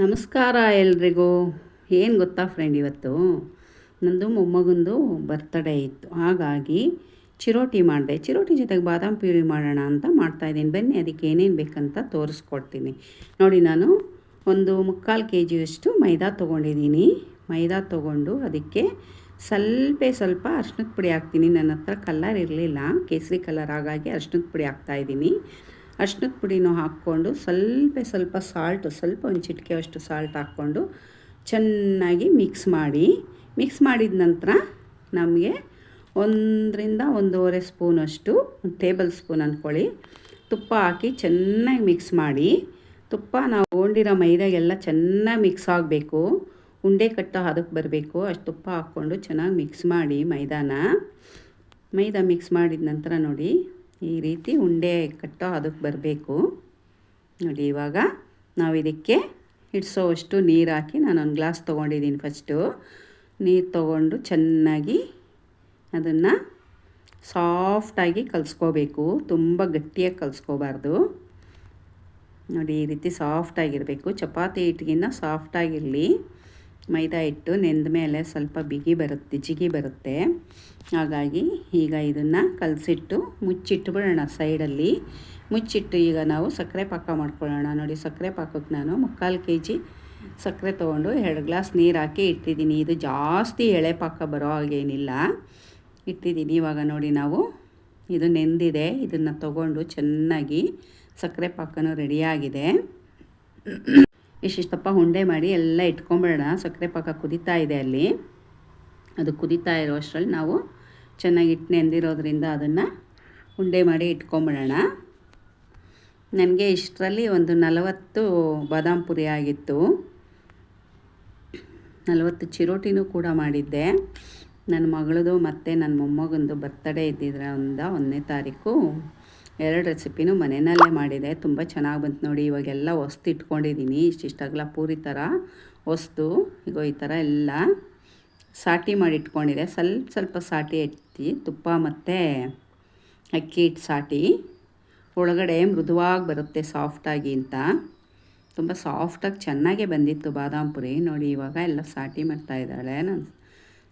ನಮಸ್ಕಾರ ಎಲ್ರಿಗೂ. ಏನು ಗೊತ್ತಾ ಫ್ರೆಂಡ್ ಇವತ್ತು? ನಂದು ಮೊಮ್ಮಗಂದು ಬರ್ತಡೇ ಇತ್ತು. ಹಾಗಾಗಿ ಚಿರೋಟಿ ಮಾಡಿದೆ. ಚಿರೋಟಿ ಜೊತೆಗೆ ಬಾದಾಮ್ ಪ್ಯೂರಿ ಮಾಡೋಣ ಅಂತ ಮಾಡ್ತಾಯಿದ್ದೀನಿ ಬನ್ನಿ, ಅದಕ್ಕೆ ಏನೇನು ಬೇಕಂತ ತೋರಿಸ್ಕೊಡ್ತೀನಿ. ನೋಡಿ, ನಾನು ಒಂದು ಮುಕ್ಕಾಲು ಕೆ ಜಿಯಷ್ಟು ಮೈದಾ ತೊಗೊಂಡಿದ್ದೀನಿ. ಮೈದಾ ತೊಗೊಂಡು ಅದಕ್ಕೆ ಸ್ವಲ್ಪ ಸ್ವಲ್ಪ ಅರ್ಶಿನದ ಪುಡಿ ಹಾಕ್ತೀನಿ. ನನ್ನ ಹತ್ರ ಕಲ್ಲರ್ ಇರಲಿಲ್ಲ. ಕೇಸರಿ ಕಲರ್ ಹಾಗಾಗಿ ಅರ್ಶಿನದ ಪುಡಿ ಹಾಕ್ತಾಯಿದ್ದೀನಿ ಅರ್ಶಿನದ ಪುಡಿನೂ ಹಾಕ್ಕೊಂಡು ಸ್ವಲ್ಪ ಸ್ವಲ್ಪ ಸಾಲ್ಟು ಸ್ವಲ್ಪ ಒಂದು ಚಿಟಿಕೆ ಅಷ್ಟು ಸಾಲ್ಟ್ ಹಾಕ್ಕೊಂಡು ಚೆನ್ನಾಗಿ ಮಿಕ್ಸ್ ಮಾಡಿ ಮಿಕ್ಸ್ ಮಾಡಿದ ನಂತರ ನಮಗೆ ಒಂದರಿಂದ ಒಂದೂವರೆ ಸ್ಪೂನಷ್ಟು ಟೇಬಲ್ ಸ್ಪೂನ್ ಅಂದ್ಕೊಳ್ಳಿ ತುಪ್ಪ ಹಾಕಿ ಚೆನ್ನಾಗಿ ಮಿಕ್ಸ್ ಮಾಡಿ. ತುಪ್ಪ ನಾವು ತೊಗೊಂಡಿರೋ ಮೈದಾಗೆಲ್ಲ ಚೆನ್ನಾಗಿ ಮಿಕ್ಸ್ ಆಗಬೇಕು. ಉಂಡೆ ಕಟ್ಟೋ ಅದಕ್ಕೆ ಬರಬೇಕು. ಅಷ್ಟು ತುಪ್ಪ ಹಾಕ್ಕೊಂಡು ಚೆನ್ನಾಗಿ ಮಿಕ್ಸ್ ಮಾಡಿ ಮೈದಾನ. ಮೈದಾ ಮಿಕ್ಸ್ ಮಾಡಿದ ನಂತರ ನೋಡಿ. ಈ ರೀತಿ ಉಂಡೆ ಕಟ್ಟೋ ಅದಕ್ಕೆ ಬರಬೇಕು. ನೋಡಿ, ಇವಾಗ ನಾವು ಇದಕ್ಕೆ ಹಿಡ್ಸೋವಷ್ಟು ನೀರು ಹಾಕಿ ನಾನು ಒಂದು ಗ್ಲಾಸ್ ತೊಗೊಂಡಿದ್ದೀನಿ ಫಸ್ಟು. ನೀರು ತೊಗೊಂಡು ಚೆನ್ನಾಗಿ ಅದನ್ನು ಸಾಫ್ಟಾಗಿ ಕಲಿಸ್ಕೋಬೇಕು. ತುಂಬ ಗಟ್ಟಿಯಾಗಿ ಕಲಿಸ್ಕೋಬಾರ್ದು. ನೋಡಿ, ಈ ರೀತಿ ಸಾಫ್ಟಾಗಿರಬೇಕು. ಚಪಾತಿ ಹಿಟ್ಟಿಗಿನ್ನ ಸಾಫ್ಟಾಗಿರಲಿ. ಮೈದಾ ಹಿಟ್ಟು ನೆಂದ ಮೇಲೆ ಸ್ವಲ್ಪ ಬಿಗಿ ಬರುತ್ತೆ, ಜಿಗಿ ಬರುತ್ತೆ. ಹಾಗಾಗಿ ಈಗ ಇದನ್ನು ಕಲಸಿಟ್ಟು ಮುಚ್ಚಿಟ್ಟುಬಿಡೋಣ ಸೈಡಲ್ಲಿ. ಮುಚ್ಚಿಟ್ಟು ಈಗ ನಾವು ಸಕ್ಕರೆ ಪಾಕ ಮಾಡ್ಕೊಳ್ಳೋಣ. ನೋಡಿ, ಸಕ್ಕರೆ ಪಾಕಕ್ಕೆ ನಾನು ಮುಕ್ಕಾಲು ಕೆ ಜಿ ಸಕ್ಕರೆ ತೊಗೊಂಡು ಎರಡು ಗ್ಲಾಸ್ ನೀರು ಹಾಕಿ ಇಟ್ಟಿದ್ದೀನಿ. ಇದು ಜಾಸ್ತಿ ಎಳೆ ಪಾಕ ಬರೋ ಹಾಗೇನಿಲ್ಲ ಇಟ್ಟಿದ್ದೀನಿ. ಇವಾಗ ನೋಡಿ ನಾವು ಇದು ನೆಂದಿದೆ. ಇದನ್ನು ತಗೊಂಡು ಚೆನ್ನಾಗಿ ಸಕ್ಕರೆ ಪಾಕನೂ ರೆಡಿಯಾಗಿದೆ ಇಷ್ಟಿಷ್ಟಪ್ಪ ಉಂಡೆ ಮಾಡಿ ಎಲ್ಲ ಇಟ್ಕೊಂಬಿಡೋಣ. ಸಕ್ಕರೆ ಪಾಕ ಕುದೀತಾ ಇದೆ ಅಲ್ಲಿ. ಅದು ಕುದೀತಾ ಇರೋ ಅಷ್ಟರಲ್ಲಿ ನಾವು ಚೆನ್ನಾಗಿ ಇಟ್ಟು ನೆಂದಿರೋದ್ರಿಂದ ಅದನ್ನು ಉಂಡೆ ಮಾಡಿ ಇಟ್ಕೊಂಬಿಡೋಣ. ನನಗೆ ಇಷ್ಟರಲ್ಲಿ ಒಂದು ನಲವತ್ತು ಬಾದಾಮ್ ಪುರಿ ಆಗಿತ್ತು. ನಲವತ್ತು ಚಿರೋಟಿನೂ ಕೂಡ ಮಾಡಿದ್ದೆ. ನನ್ನ ಮಗಳದು ಮತ್ತು ನನ್ನ ಮೊಮ್ಮಗಂದು ಬರ್ತಡೇ ಇದ್ದಿದ್ರಿಂದ ಒಂದನೇ ತಾರೀಕು ಎರಡು ರೆಸಿಪಿನೂ ಮನೆಯಲ್ಲೇ ಮಾಡಿದೆ. ತುಂಬ ಚೆನ್ನಾಗಿ ಬಂತು ನೋಡಿ. ಇವಾಗೆಲ್ಲ ಹೊಸ್ತು ಇಟ್ಕೊಂಡಿದ್ದೀನಿ ಇಷ್ಟಿಷ್ಟಾಗಲ ಪೂರಿ ಥರ ಹೊಸ್ತು ಈಗ ಈ ಥರ ಎಲ್ಲ ಸಾಟಿ ಮಾಡಿ ಇಟ್ಕೊಂಡಿದೆ. ಸ್ವಲ್ಪ ಸ್ವಲ್ಪ ಸಾಟಿ ಎತ್ತಿ, ತುಪ್ಪ ಮತ್ತು ಅಕ್ಕಿ ಹಿಟ್ಟು ಸಾಟಿ. ಒಳಗಡೆ ಮೃದುವಾಗಿ ಬರುತ್ತೆ ಸಾಫ್ಟಾಗಿ ಅಂತ. ತುಂಬ ಸಾಫ್ಟಾಗಿ ಚೆನ್ನಾಗೇ ಬಂದಿತ್ತು ಬಾದಾಮ್ ಪುರಿ. ನೋಡಿ, ಇವಾಗ ಎಲ್ಲ ಸಾಟಿ ಮಾಡ್ತಾ ಇದ್ದಾಳೆ. ನಾನು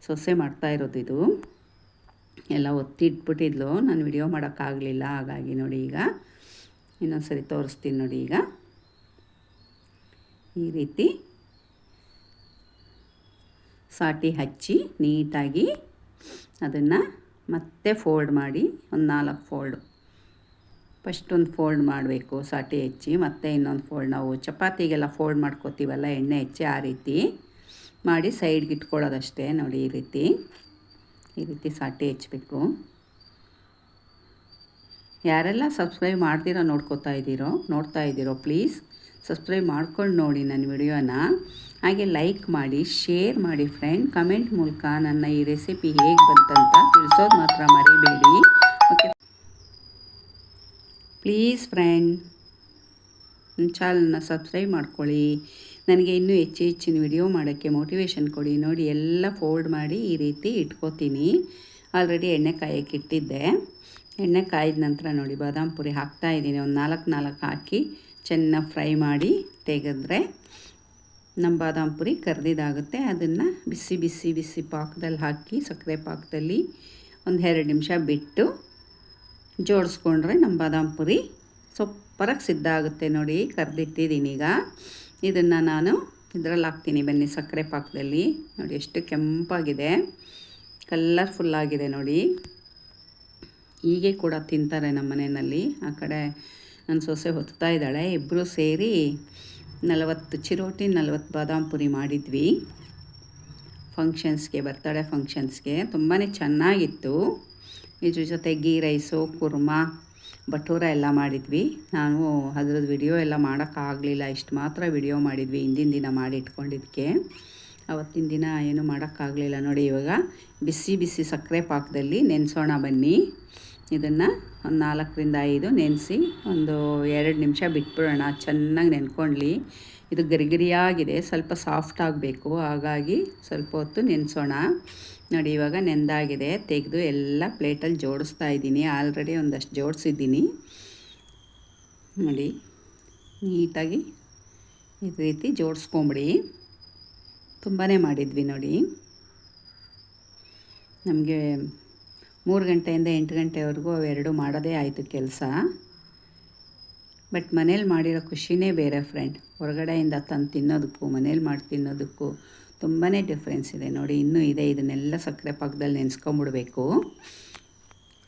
ಸೊಸೆ ಮಾಡ್ತಾ ಇರೋದು ಇದು. ಎಲ್ಲ ಒತ್ತಿಟ್ಬಿಟ್ಟಿದ್ಲು. ನಾನು ವಿಡಿಯೋ ಮಾಡೋಕ್ಕಾಗಲಿಲ್ಲ. ಹಾಗಾಗಿ ನೋಡಿ ಈಗ. ಇನ್ನೊಂದು ಸರಿ ತೋರಿಸ್ತೀನಿ ನೋಡಿ ಈಗ. ಈ ರೀತಿ ಸಾಟಿ ಹಚ್ಚಿ ನೀಟಾಗಿ ಅದನ್ನು ಮತ್ತೆ ಫೋಲ್ಡ್ ಮಾಡಿ. ಒಂದು ನಾಲ್ಕು ಫೋಲ್ಡು ಫಸ್ಟ್ ಒಂದು ಫೋಲ್ಡ್ ಮಾಡಬೇಕು ಸಾಟಿ ಹೆಚ್ಚಿ. ಮತ್ತೆ ಇನ್ನೊಂದು ಫೋಲ್ಡ್ ನಾವು ಚಪಾತಿಗೆಲ್ಲ ಫೋಲ್ಡ್ ಮಾಡ್ಕೋತೀವಲ್ಲ, ಎಣ್ಣೆ ಹೆಚ್ಚಿ ಆ ರೀತಿ. ಮಾಡಿ ಸೈಡ್ಗೆ ಇಟ್ಕೊಳ್ಳೋದಷ್ಟೇ ನೋಡಿ ಈ ರೀತಿ. ಈ ರೀತಿ ಸಾಟಿ ಹೆಚ್ಚಬೇಕು ಯಾರೆಲ್ಲ ಸಬ್ಸ್ಕ್ರೈಬ್ ಮಾಡ್ತೀರೋ ನೋಡ್ಕೋತಾ ಇದ್ದೀರೋ, ನೋಡ್ತಾ ಇದ್ದೀರೋ ಪ್ಲೀಸ್ ಸಬ್ಸ್ಕ್ರೈಬ್ ಮಾಡ್ಕೊಂಡು ನೋಡಿ ನನ್ನ ವಿಡಿಯೋನ. ಹಾಗೆ ಲೈಕ್ ಮಾಡಿ, ಶೇರ್ ಮಾಡಿ ಫ್ರೆಂಡ್. ಕಮೆಂಟ್ ಮೂಲಕ ನನ್ನ ಈ ರೆಸಿಪಿ ಹೇಗೆ ಬಂತಂತ ತಿಳಿಸೋದು ಮಾತ್ರ ಮರಿಬೇಡಿ. ಓಕೆ. ಪ್ಲೀಸ್ ಫ್ರೆಂಡ್, ನನ್ನ ಚಾನಲ್ನ ಸಬ್ಸ್ಕ್ರೈಬ್ ಮಾಡ್ಕೊಳ್ಳಿ. ನನಗೆ ಇನ್ನೂ ಹೆಚ್ಚು ಹೆಚ್ಚಿನ ವಿಡಿಯೋ ಮಾಡೋಕ್ಕೆ ಮೋಟಿವೇಶನ್ ಕೊಡಿ, ನೋಡಿ ಎಲ್ಲ ಫೋಲ್ಡ್ ಮಾಡಿ ಈ ರೀತಿ ಇಟ್ಕೋತೀನಿ. ಆಲ್ರೆಡಿ ಎಣ್ಣೆ ಕಾಯಕ್ಕೆ ಇಟ್ಟಿದ್ದೆ. ಎಣ್ಣೆ ಕಾಯಿದ ನಂತರ ನೋಡಿ, ಬಾದಾಮ್ ಪುರಿ ಹಾಕ್ತಾಯಿದ್ದೀನಿ ಒಂದು ನಾಲ್ಕು ನಾಲ್ಕು ಹಾಕಿ ಚೆನ್ನಾಗಿ ಫ್ರೈ ಮಾಡಿ ತೆಗೆದ್ರೆ ನಮ್ಮ ಬಾದಾಮ್ ಪುರಿ ಕರ್ದಿದ್ದಾಗುತ್ತೆ ಅದನ್ನು ಬಿಸಿ ಬಿಸಿ ಬಿಸಿ ಪಾಕದಲ್ಲಿ ಹಾಕಿ, ಸಕ್ಕರೆ ಪಾಕದಲ್ಲಿ ಒಂದು ಎರಡು ನಿಮಿಷ ಬಿಟ್ಟು ಜೋಡಿಸ್ಕೊಂಡ್ರೆ ನಮ್ಮ ಬಾದಾಮ್ ಪುರಿ ಸೊಪ್ಪರಾಗಿ ಸಿದ್ಧ ಆಗುತ್ತೆ ನೋಡಿ, ಕರೆದಿಟ್ಟಿದ್ದೀನಿ ಈಗ. ಇದನ್ನು ನಾನು ಇದರಲ್ಲಿ ಹಾಕ್ತೀನಿ ಬನ್ನಿ ಸಕ್ಕರೆ ಪಾಕದಲ್ಲಿ. ನೋಡಿ ಎಷ್ಟು ಕೆಂಪಾಗಿದೆ. ಕಲರ್ಫುಲ್ಲಾಗಿದೆ ನೋಡಿ. ಹೀಗೆ ಕೂಡ ತಿಂತಾರೆ ನಮ್ಮ ಮನೆಯಲ್ಲಿ. ಆ ಕಡೆ ನನ್ನ ಸೊಸೆ ಹೊತ್ತಾ ಇದ್ದಾಳೆ. ಇಬ್ಬರು ಸೇರಿ ನಲವತ್ತು ಚಿರೋಟಿ, ನಲವತ್ತು ಬಾದಾಮ್ ಪುರಿ ಮಾಡಿದ್ವಿ. ಫಂಕ್ಷನ್ಸ್ಗೆ ಬರ್ತಡೇ ಫಂಕ್ಷನ್ಸ್ಗೆ ತುಂಬಾ ಚೆನ್ನಾಗಿತ್ತು. ಇದ್ರ ಜೊತೆ ಗೀ ರೈಸು, ಕುರ್ಮಾ ಬಟೂರ ಎಲ್ಲ ಮಾಡಿದ್ವಿ. ನಾನು ಅದ್ರದ್ದು ವಿಡಿಯೋ ಎಲ್ಲ ಮಾಡೋಕ್ಕಾಗಲಿಲ್ಲ. ಇಷ್ಟು ಮಾತ್ರ ವಿಡಿಯೋ ಮಾಡಿದ್ವಿ, ಹಿಂದಿನ ದಿನ ಮಾಡಿ ಇಟ್ಕೊಂಡಿದ್ದಕ್ಕೆ ಅವತ್ತಿನ ದಿನ ಏನು ಮಾಡೋಕ್ಕಾಗಲಿಲ್ಲ. ನೋಡಿ ಇವಾಗ ಬಿಸಿ ಬಿಸಿ ಸಕ್ಕರೆ ಪಾಕದಲ್ಲಿ ನೆನೆಸೋಣ ಬನ್ನಿ. ಇದನ್ನು ಒಂದು ನಾಲ್ಕರಿಂದ ಐದು ನೆನೆಸಿ ಒಂದು ಎರಡು ನಿಮಿಷ ಬಿಟ್ಬಿಡೋಣ. ಚೆನ್ನಾಗಿ ನೆನ್ಕೊಳ್ಳಿ ಇದು ಗರಿಗರಿಯಾಗಿದೆ. ಸ್ವಲ್ಪ ಸಾಫ್ಟ್ ಆಗಬೇಕು. ಹಾಗಾಗಿ ಸ್ವಲ್ಪ ಹೊತ್ತು ನೆನೆಸೋಣ. ನೋಡಿ, ಇವಾಗ ನೆಂದಾಗಿದೆ. ತೆಗೆದು ಎಲ್ಲ ಪ್ಲೇಟಲ್ಲಿ ಜೋಡಿಸ್ತಾ ಇದ್ದೀನಿ. ಆಲ್ರೆಡಿ ಒಂದಷ್ಟು ಜೋಡಿಸಿದ್ದೀನಿ. ನೋಡಿ, ನೀಟಾಗಿ ಈ ರೀತಿ ಜೋಡಿಸ್ಕೊಂಬಿಡಿ. ತುಂಬಾ ಮಾಡಿದ್ವಿ ನೋಡಿ. ನಮಗೆ ಮೂರು ಗಂಟೆಯಿಂದ ಎಂಟು ಗಂಟೆವರೆಗೂ ಅವೆರಡು ಮಾಡೋದೇ ಆಯಿತು ಕೆಲಸ. ಬಟ್ ಮನೇಲಿ ಮಾಡಿರೋ ಖುಷಿನೇ ಬೇರೆ, ಫ್ರೆಂಡ್. ಹೊರಗಡೆಯಿಂದ ತಂದು ತಿನ್ನೋದಕ್ಕೂ, ಮನೇಲಿ ಮಾಡಿ ತಿನ್ನೋದಕ್ಕೂ ತುಂಬಾ ಡಿಫ್ರೆನ್ಸ್ ಇದೆ ನೋಡಿ. ಇನ್ನೂ ಇದೆ. ಇದನ್ನೆಲ್ಲ ಸಕ್ಕರೆ ಪಾಕದಲ್ಲಿ ನೆನೆಸ್ಕೊಂಬಿಡ್ಬೇಕು.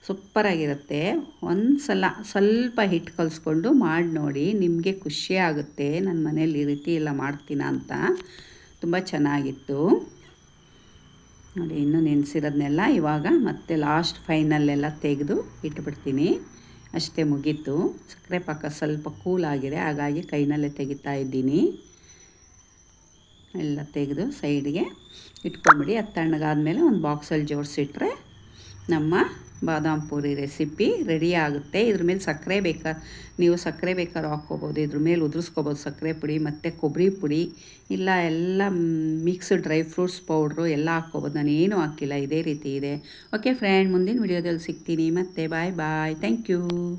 ಸೂಪರಾಗಿರುತ್ತೆ. ಒಂದು ಸಲ ಸ್ವಲ್ಪ ಹಿಟ್ಟು ಕಲಿಸ್ಕೊಂಡು ಮಾಡಿ ನೋಡಿ. ನಿಮಗೆ ಖುಷಿ ಆಗುತ್ತೆ. ನನ್ನ ಮನೇಲಿ ಈ ರೀತಿ ಎಲ್ಲ ಮಾಡ್ತೀನ ಅಂತ. ತುಂಬ ಚೆನ್ನಾಗಿತ್ತು. ನೋಡಿ, ಇನ್ನೂ ನೆನೆಸಿರೋದನ್ನೆಲ್ಲ ಇವಾಗ ಮತ್ತೆ ಲಾಸ್ಟ್ ಫೈನಲ್ಲೆಲ್ಲ ತೆಗೆದು ಇಟ್ಬಿಡ್ತೀನಿ. ಅಷ್ಟೇ ಮುಗೀತು. ಸಕ್ಕರೆ ಪಾಕ ಸ್ವಲ್ಪ ಕೂಲ್ ಆಗಿದೆ. ಹಾಗಾಗಿ ಕೈನಲ್ಲೇ ತೆಗಿತಾ ಇದ್ದೀನಿ. ಎಲ್ಲ ತೆಗೆದು ಸೈಡ್ಗೆ ಇಟ್ಕೊಂಬಿಡಿ. ಅದು ತಣ್ಣಗಾದ್ಮೇಲೆ ಒಂದು ಬಾಕ್ಸಲ್ಲಿ ಜೋಡಿಸಿಟ್ರೆ ನಮ್ಮ ಬಾದಾಮ್ ಪೂರಿ ರೆಸಿಪಿ ರೆಡಿ ಆಗುತ್ತೆ. ಇದ್ರ ಮೇಲೆ ಸಕ್ಕರೆ ಬೇಕಾ, ನೀವು ಸಕ್ಕರೆ ಬೇಕಾದ್ರೂ ಹಾಕ್ಕೋಬೋದು. ಇದ್ರ ಮೇಲೆ ಉದುರಿಸ್ಕೋಬೋದು ಸಕ್ಕರೆ ಪುಡಿ, ಮತ್ತು ಕೊಬ್ಬರಿ ಪುಡಿ, ಇಲ್ಲ ಎಲ್ಲ ಮಿಕ್ಸ್ ಡ್ರೈ ಫ್ರೂಟ್ಸ್ ಪೌಡ್ರು ಎಲ್ಲ ಹಾಕ್ಕೋಬೋದು. ನಾನು ಏನೂ ಹಾಕಿಲ್ಲ, ಇದೇ ರೀತಿ ಇದೆ. ಓಕೆ ಫ್ರೆಂಡ್, ಮುಂದಿನ ವಿಡಿಯೋದಲ್ಲಿ ಸಿಗ್ತೀನಿ. ಮತ್ತೆ, ಬಾಯ್ ಬಾಯ್. Thank you.